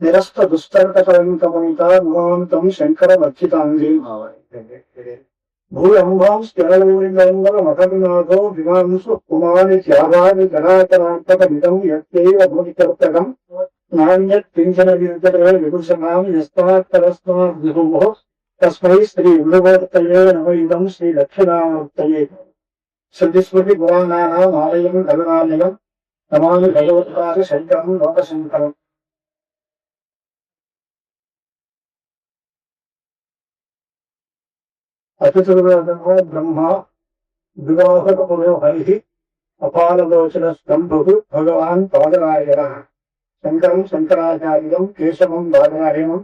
நிரஸ்த துஸ்தர்கதரம் கவனிதா முகாந்தம் சங்கர ரட்சிதாங்கி भूयम्भां स्थिरलिङ्गङ्गल मठविनाथो विमांसु कुमानि त्यागानि जनातरान्तकमिदं यत्यैव भूमिकर्तकम् नान्यत् किञ्चन विरुद्धरे विदुषणां यस्तात्तरस्माद्विभुवः तस्मै श्रीविभवर्तये नम इदं श्रीदक्षिणावर्तये श्रुतिस्मृतिपुराणानाम् आलयम् गगनालयम् नमामि भगवत्पाद शङ्करम् लोकशङ्करम् అతిథులంగా బ్రహ్మ వివాహకములో హరి అపారలోచన స్తంభు భగవాన్ పాదరాయణ శంకరం శంకరాచార్యం కేశవం బాదరాయణం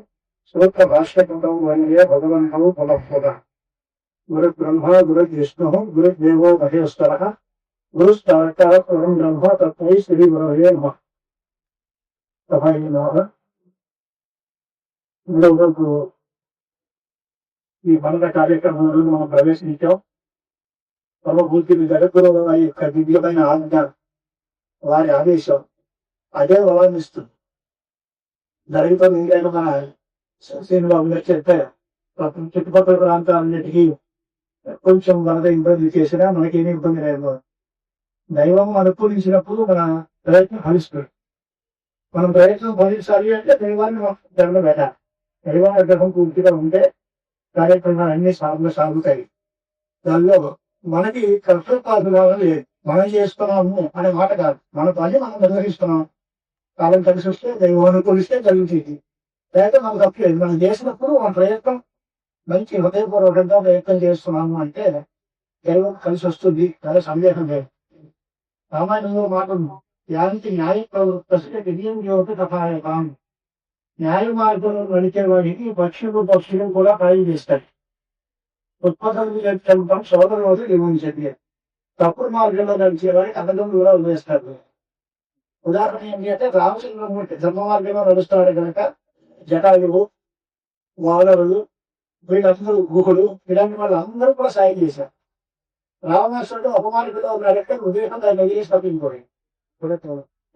సూత్ర భాష్యకృతం వందే భగవంతౌ పునఃపున గురు బ్రహ్మ గురు విష్ణు గురు మహేశ్వర గురు పరం బ్రహ్మ తత్వై శ్రీ గురవే నమ సభై నమ ఈరోజు ఈ మనల కార్యక్రమంలో మనం ప్రవేశించాం. సమభూతి జగద్గురువు యొక్క దివ్యమైన ఆజ్ఞ వారి ఆదేశం అదే అవలంబిస్తుంది జరుగుతుంది ఇంకైనా మన శ్రీనిబాబు గారు చెప్పారు పాపం చుట్టుపక్కల ప్రాంతాలన్నిటికీ కొంచెం వరద ఇబ్బంది చేసినా మనకేమీ ఇబ్బంది లేదు. దైవం అనుకూలించినప్పుడు మన ప్రయత్నం ఫలిస్తుంది. మనం ప్రయత్నం ఫలించాలి అంటే దైవాన్ని జరగడం పెట్టాలి. దైవ అనుగ్రహం పూర్తిగా ఉంటే కార్యక్రమాలు అన్ని సాగులు సాగుతాయి. దానిలో మనకి కర్తృత్వాభిమానం లేదు. మనం చేస్తున్నాము అనే మాట కాదు. మన పని మనం నిర్వహిస్తున్నాం. కాలం కలిసి వస్తే దైవం అనుకూలిస్తే జరుగుతుంది లేకపోతే మనకు తప్పలేదు మనం చేసినప్పుడు మన ప్రయత్నం మంచి హృదయపూర్వకంగా ప్రయత్నం చేస్తున్నాము అంటే దైవం కలిసి వస్తుంది. చాలా సందేహం లేదు. రామాయణంలో మాట యాంతి న్యాయ ప్రవృత్తి విజయం యోగ న్యాయ మార్గంలో నడిచే వాడికి పక్షులు పక్షులు కూడా ఖాయం చేస్తాయి ఉత్పత్తులు సోదర రోజు నిర్వహించండి తప్పుడు మార్గంలో నడిచే వాడికి కూడా వదిలేస్తారు ఉదాహరణ ఏంటి అంటే రామచంద్రమూర్తి ధర్మ మార్గంలో నడుస్తాడు కనుక జటాయువు వానరులు వీళ్ళందరూ గుహుడు ఇలాంటి వాళ్ళు అందరూ కూడా సాయం చేశారు. రామేశ్వరుడు ఉపమార్గంలో ఉన్నాడంటే ఉదయం దాన్ని వదిలేసి తప్పించుకోండి.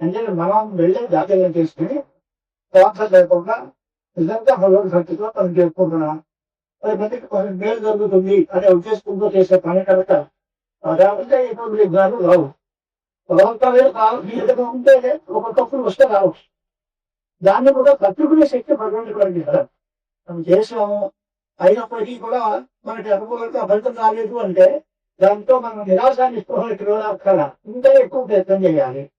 అంటే మనం వెళ్ళే జాతీయం చేసుకుని స్వార్థం లేకుండా నిజంగా భగవద్ భక్తితో మనం చేసుకుంటున్నాం పది మందికి కొంచెం మేలు జరుగుతుంది అనే ఉద్దేశంతో చేసే పని కనుక లేకపోతే ఎటువంటి విఘ్నాలు రావు. భగవంతుడే కాదు ఉంటే ఒక తప్పులు వస్తే రావచ్చు దాన్ని కూడా తట్టుకునే శక్తి భగవంతుడు మనం చేసాము అయినప్పటికీ కూడా మనకి అనుకూలంగా ఫలితం రాలేదు అంటే దాంతో మనం నిరాశాన్ని స్పృహకి రోజాల ఇంకా ఎక్కువ ప్రయత్నం చేయాలి.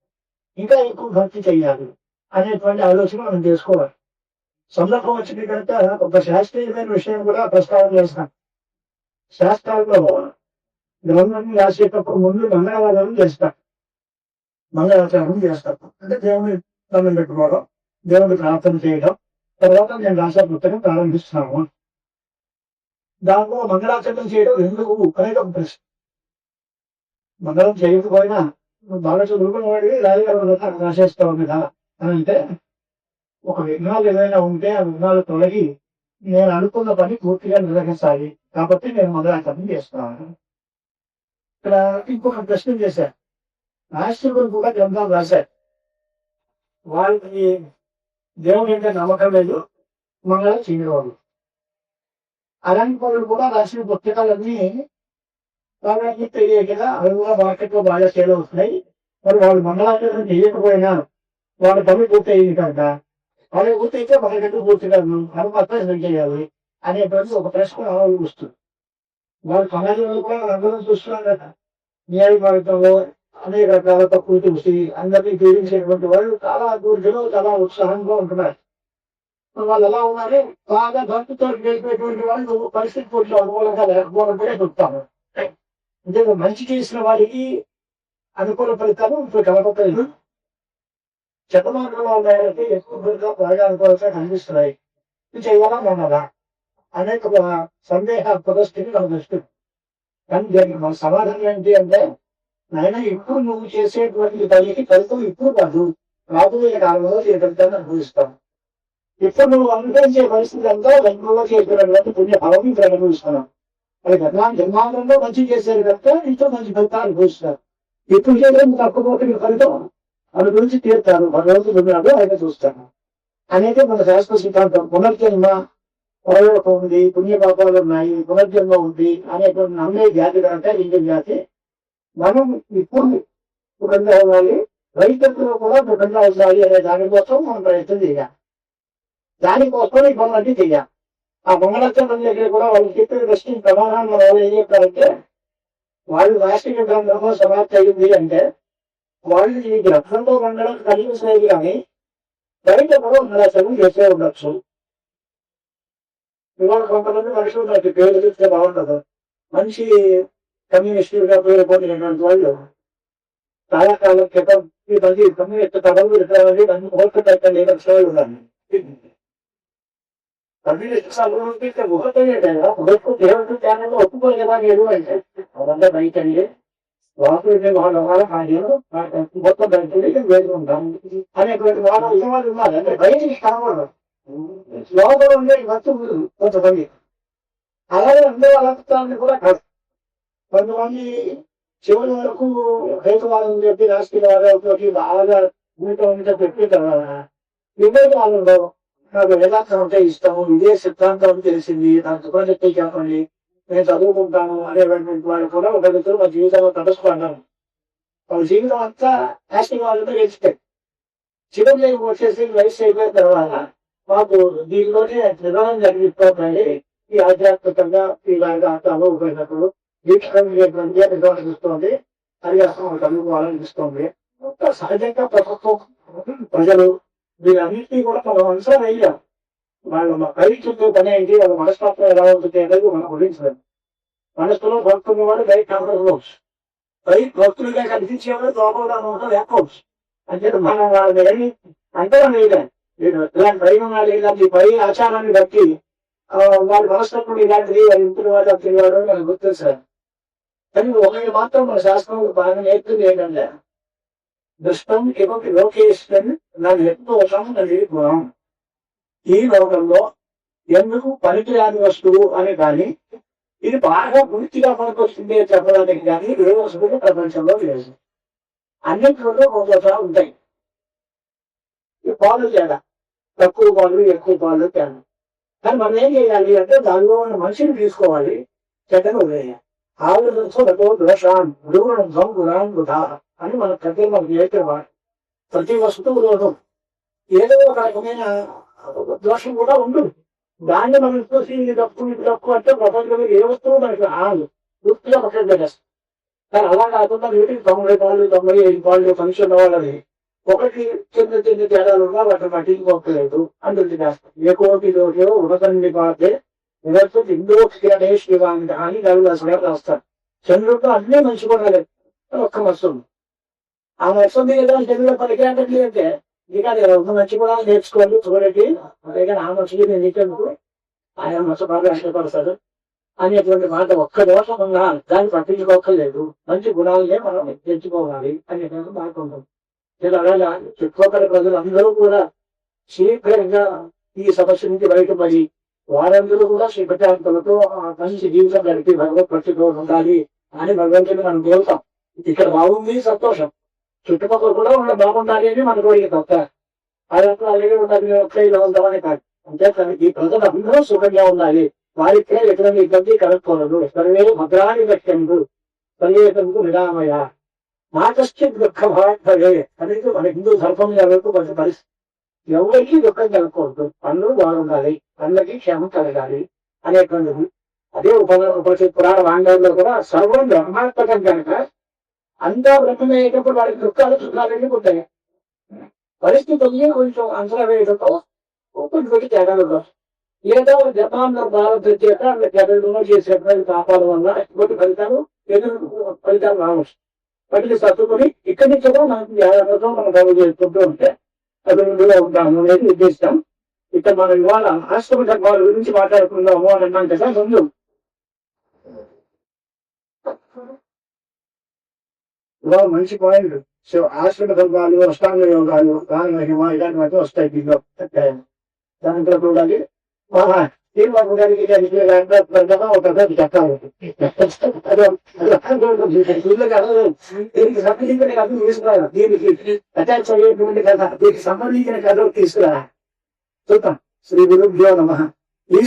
ఇంకా ఎక్కువ భక్తి చేయాలి. అనేటువంటి ఆలోచన మనం చేసుకోవాలి. సందర్భం వచ్చిన కనుక ఒక శాస్త్రీయమైన విషయం కూడా ప్రస్తావన చేస్తాను. శాస్త్రాల్లో గ్రంథం రాసేటప్పుడు ముందు మంగళవారం చేస్తాం. మంగళాచారం చేస్తాం. అంటే దేవుని దండం పెట్టుకోవడం దేవుని ప్రార్థన చేయడం తర్వాత నేను రాసే పుస్తకం ప్రారంభిస్తున్నాము దాంట్లో మంగళాచరణం చేయడం ఎందుకు అనేది ఒక ప్రశ్న. మంగళం చేయకపోయినా బాగా చదువుకున్న వాడివి రాయగలవు రాసేస్తావు కదా. అని అంటే ఒక విఘ్నాలు ఏదైనా ఉంటే ఆ విఘ్నాలు తొలగి నేను అనుకున్న పని పూర్తిగా నిర్వహించాలి. కాబట్టి నేను మంగళాచరణం చేస్తున్నాను ఇక్కడ ఇంకొక ప్రశ్న చేశారు. రాష్ట్రులు కూడా గ్రంథాలు రాశారు. వాళ్ళకి దేవుని అంటే నమ్మకం లేదు. మంగళం చేయడం అలాంటి వాళ్ళు కూడా రాసిన పుస్తకాలన్నీ వాళ్ళకి తెలియకగా అవి కూడా మార్కెట్లో బాగా సేల్ అవుతున్నాయి. మరి వాళ్ళు మంగళాచరణ చేయకపోయినా వాళ్ళ పనులు పూర్తి అయింది కనుక వాళ్ళు పూర్తయితే గంటలు పూర్తి కాదు మనం మాత్రం చేయాలి అనేటువంటి ఒక ప్రశ్న వస్తుంది. వాళ్ళు సమాజంలో కూడా అందరం చూస్తున్నాం కదా న్యాయ మార్గంలో అనేక రకాల తక్కువ చూసి అందరినీ పీడించేటువంటి వాళ్ళు చాలా అభివృద్ధిలో చాలా ఉత్సాహంగా ఉంటున్నారు వాళ్ళు ఎలా ఉన్నారు? బాగా భక్తితో గెలిపేటువంటి వాళ్ళు పరిస్థితి కొంచెం అనుకూలంగా లేకపోవడం కూడా చెప్తాము అంటే మంచి చేసిన వారికి అనుకూల ఫలితాలు ఇప్పుడు కలపలేదు చెత్త మార్గంలో ఎక్కువగా బాగా అనుకూలంగా కనిపిస్తున్నాయి. ఇది చేయాలా మనదా అనేక సందేహాత్మక స్థితి కనిపిస్తుంది కానీ దీనికి మన సమాధానం ఏంటి అంటే నాయన ఇప్పుడు నువ్వు చేసేటువంటి పనికి ఫలితం ఇప్పుడు కాదు. రాబోయే కాలంలో ఈ అనుభవిస్తాం. ఇప్పుడు నువ్వు అనుభవించే పరిస్థితి అంతా వెంటలో చేసినటువంటి పుణ్య ఫలం ఇప్పుడు అనుభవిస్తున్నాం. అది గత జన్మాంలో మంచి చేశారు కనుక ఇంట్లో మంచి ఫలితాలు అనుభవిస్తున్నారు ఇప్పుడు చేసిన తక్కువ ఫలితం వాళ్ళ అనుభవించి తీరుతారు రోజు ఉన్నాడు ఆయన చూస్తాను. అనేది మన శాస్త్ర సిద్ధాంతం పునర్జన్మ పరలోకం ఉంది పుణ్యపాపాలు ఉన్నాయి పునర్జన్మ ఉంది అనేటువంటి నమ్మే జాతి కనుక ఇండియన్ జాతి మనం ఇప్పుడు సుఖంగా ఉండాలి రైతులు కూడా సుఖంగా ఉండాలి అనే దానికోసం మనం ప్రయత్నం చేయాలి. దానికోసం ఈ పనులన్నీ చేయాలి. ఆ మంగళాచరణ దగ్గర కూడా వాళ్ళు చెప్పిన దృష్టి ప్రమాణాన్ని వాళ్ళు ఏం చెప్పారంటే వాళ్ళు రాష్ట్రీయ గ్రంథంలో సమాప్తి అయింది అంటే వాళ్ళు ఈ గ్రంథంలో మంగళం కలిగిసేది కానీ బయట కూడా మంగళాచరణ చేసే ఉండొచ్చు. ఇవాళ కొంతమంది మనుషులు నాకు పేరు చెప్తే బాగుండదు. మంచి కమ్యూనిస్టులుగా పేరు పొందినటువంటి వాళ్ళు చాలా కాలం క్రితం ఈ మంది కమ్యూనిస్ట్ కథలు పెడతామని నన్ను కోరుకుంటే లేదని సేవలు ఉన్నాను కమ్యూనిస్ట్ సంబంధించి ముఖతోనే ముఖకు దేవుడు ధ్యానంలో ఒప్పుకోరు కదా నేను అంటే? అదంతా బయట అండి లోపలికి వాళ్ళ వాళ్ళ ఆయన మొత్తం బయట వేసి ఉంటాం అనేటువంటి వాళ్ళ విషయాలు ఉన్నారు. అంటే బయటికి కనబడదు లోపల ఉండే వస్తు కొంతమంది. అలాగే ఉండే వాళ్ళని కూడా కాదు. కొంతమంది చివరి వరకు హేతువాదం చెప్పి రాజకీయవాదాలతోటి బాగా ఊట ఉంటే పెట్టి తర్వాత వాళ్ళు ఉండవు నాకు వేదాంతం అంటే ఇష్టము. ఇదే సిద్ధాంతం తెలిసింది. నాకు సుఖం చెప్పండి. నేను చదువుకుంటాను అనేటువంటి వాళ్ళు కూడా ఒకరిద్దరు మా జీవితంలో తటస్పడ్డాను వాళ్ళ జీవితం అంతా యాక్టింగ్ వాళ్ళతో గెలిచిపోయి చివరి వచ్చేసి వయసు అయిపోయిన తర్వాత మాకు దీనిలోనే నిర్వహణ జరిగిపోతుంది ఈ ఆధ్యాత్మికంగా ఈ వేదాంతాలు ఉపయోగినప్పుడు దీక్షణ నిర్వహిస్తుంది అది అసలు చదువుకోవాలనిపిస్తుంది సహజంగా ప్రభుత్వం ప్రజలు వీళ్ళన్నింటినీ కూడా మనం అనుసరం అయ్యాం. గైడ్ చుట్టూ పని అయింది వాళ్ళ మనస్తత్వం ఎలా ఉంటుంది అనేది మనం గురించలేదు మనసులో భక్తులు వాడు గైడ్ కావచ్చు గైడ్ భక్తులుగా కనిపించేవాడు దోపదానం ఉంటుంది లేకపోవచ్చు. అంటే మనం వాళ్ళని వెళ్ళి అంతరం వేయలేదు ఇలాంటి పరిమాణాలు ఇలాంటి పై ఆచారాన్ని బట్టి వాళ్ళ మనస్తత్వం ఇలాంటిది వాళ్ళ ఇంటిని వాడు తెలియవాడు మనకు గుర్తు సార్ కానీ ఒకటి మాత్రం మన శాస్త్రం బాగా నేర్పింది ఏంటంటే దుష్టం ఇవ్వకి లోకేషన్ నన్ను ఎక్కువ ఎత్తోసం నది గుణం ఈ లోకంలో ఎందుకు పనికిరాని వస్తువు అని కానీ ఇది బాగా పూర్తిగా మనకు వస్తుంది చెప్పడానికి కానీ ఏ వస్తువులు ప్రపంచంలో లేదు. అన్నింటిలో కొంత ఉంటాయి. ఈ పాలు తేడా. తక్కువ పాలు ఎక్కువ పాలు తేడా. కానీ మనం ఏం చేయాలి అంటే దానిలో ఉన్న మనిషిని తీసుకోవాలి చెడ్డను వదిలేయాలి. ఆవిడతో దోషాన్ గురువులను సంగురాన్ అని మన పెద్దలు మనకు నేర్పేవాడు ప్రతి వస్తువులోనూ ఏదో ఒక రకమైన దోషం కూడా ఉండదు. దాన్ని మనం చూసి ఇది తప్పు ఇది తప్పు అంటే ప్రపంచంలో ఏ వస్తువు మనకి రాదు. పూర్తిగా పక్కన పెట్టేస్తాం కానీ అలా కాకుండా వీటికి తొంభై పాలు తొంభై ఐదు పాలు ఫంక్షన్ వాళ్ళని ఒకటి చిన్న చిన్న తేడాలు ఉన్నా వాటిని పట్టించుకోలేదు అందుకు చేస్తాం ఏ కోటి దోషో ఉడకండి పాతే ఇదొచ్చు ఇందోక్షిడే శివాంగ అని గరుడు అసలు రాస్తారు చంద్రుడితో అన్నీ మంచి కూడా లేదు. ఒక్క మత్స్యం ఆ మత్స్యం మీద చంద్రుడు పలికి అంటే ఇక అది ఒక మంచి కూడా నేర్చుకోండి చూడండి అంతేగాని ఆ మనిషికి నేను నీకెందుకు ఆయన మనసు బాగా ఇష్టపడతాడు. అనేటువంటి మాట ఒక్క దోషం ఉన్నా దాన్ని పట్టించుకోకర్లేదు మంచి గుణాలనే మనం తెచ్చుకోవాలి అనేటువంటి మాట ఉంటుంది నేను అలాగా చుట్టుపక్కల ప్రజలందరూ కూడా శీఘ్రంగా ఈ సమస్య నుంచి బయటపడి వారందరూ కూడా శ్రీపటాంతులతో మంచి జీవితం గడిపి భగవత్ భక్తితో ఉండాలి అని భగవంతుని మనం కోరుతాం. ఇక్కడ బాగుంది సంతోషం. చుట్టుపక్కల కూడా ఉన్న బాగుండాలి అని మన కోరిక తప్ప అదంతా అలాగే ఉండాలి ఒక్క ఇలా ఉందామని కాదు. అంటే ఈ ప్రజలు అందరూ సుఖంగా ఉండాలి. వారికి ఎటువంటి ఇబ్బంది కలగకూడదు సర్వే భద్రాన్ని వ్యక్తండు పర్యేటంకు నిరామయ నాకశ్చిత్ దుఃఖ భావే అనేది మన హిందూ ధర్మం ఎవరికి కొంచెం పరిస్థితి ఎవరికి దుఃఖం కలగకూడదు. పనులు బాగుండాలి. పనులకి క్షేమం కలగాలి అనేటువంటిది. అదే ఉప ఉపనిషత్ పురాణ వాంగ్యంలో కూడా సర్వం బ్రహ్మాత్మకం కనుక అంతా బ్రహ్మమయ్యేటప్పుడు వాడికి దుఃఖాలు సుఖాలు వెళ్ళిపోతాయి పరిస్థితుల్ని కొంచెం అంచనా వేయడంతో కొంచెం పెట్టి తేడాలు ఏదో జపాన్లో భారత చేత జగన్లో చేసేటువంటి పాపాల వల్ల ఇటువంటి ఫలితాలు ఎదురు ఫలితాలు రావచ్చు వాటిని సర్దుకొని ఇక్కడి నుంచి కూడా మనకి జాగ్రత్తతో మనం గౌరవ చేసుకుంటూ ఉంటే అభివృద్ధిగా ఉంటాము అనేది నిర్దేశం ఇక్కడ మనం ఇవాళ రాష్ట్రపతి ధర్మాల గురించి మాట్లాడుకుందాము అని అన్నాం కదా ముందు. ఇవాళ మంచి పాయింట్. సో ఆశ్రమ ధర్మాలు అష్టాంగ యోగాలు దాని మహిమ ఇలాంటివన్నీ వస్తాయి దీంట్లో. దాంట్లో చూడాలి మహా. తీర్మానం గారికి దానికి దాంట్లో ఒక పెద్ద చెప్పాలి దీనికి సంబంధించిన కథ తీసుకురా దీనికి అటాచ్ అయ్యేటువంటి కథ. దీనికి సంబంధించిన కథ తీసుకురా చూద్దాం. శ్రీ గురుభ్యో నమ.